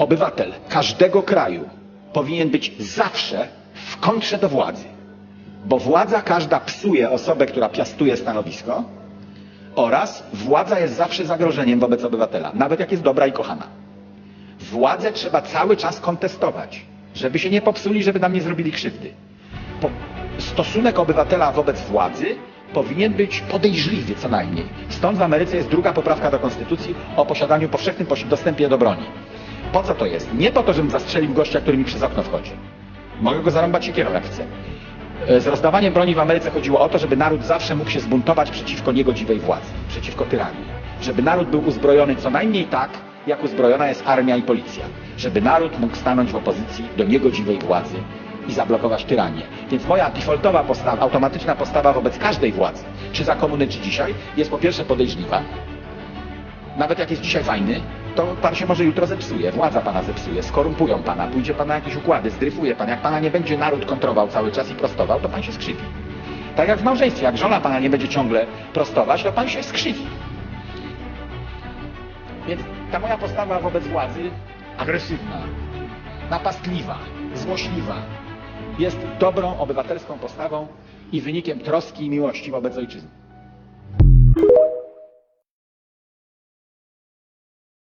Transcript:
Obywatel każdego kraju powinien być zawsze w kontrze do władzy. Bo władza każda psuje osobę, która piastuje stanowisko oraz władza jest zawsze zagrożeniem wobec obywatela, nawet jak jest dobra i kochana. Władzę trzeba cały czas kontestować, żeby się nie popsuli, żeby nam nie zrobili krzywdy. Po, stosunek obywatela wobec władzy powinien być podejrzliwy co najmniej. Stąd w Ameryce jest druga poprawka do konstytucji o posiadaniu powszechnym dostępie do broni. Po co to jest? Nie po to, żebym zastrzelił gościa, który mi przez okno wchodzi. Mogę go zarąbać siekierą jak chcę. E, Z rozdawaniem broni w Ameryce chodziło o to, żeby naród zawsze mógł się zbuntować przeciwko niegodziwej władzy, przeciwko tyranii. Żeby naród był uzbrojony co najmniej tak, jak uzbrojona jest armia i policja. Żeby naród mógł stanąć w opozycji do niegodziwej władzy i zablokować tyranię. Więc moja defaultowa postawa, automatyczna postawa wobec każdej władzy, czy za komuny, czy dzisiaj, jest po pierwsze podejrzliwa. Nawet jak jest dzisiaj fajny, to pan się może jutro zepsuje, władza pana zepsuje, skorumpują pana, pójdzie pan na jakieś układy, zdryfuje pan. Jak pana nie będzie naród kontrował cały czas i prostował, to pan się skrzywi. Tak jak w małżeństwie, jak żona pana nie będzie ciągle prostować, to pan się skrzywi. Więc ta moja postawa wobec władzy agresywna, napastliwa, złośliwa jest dobrą obywatelską postawą i wynikiem troski i miłości wobec ojczyzny.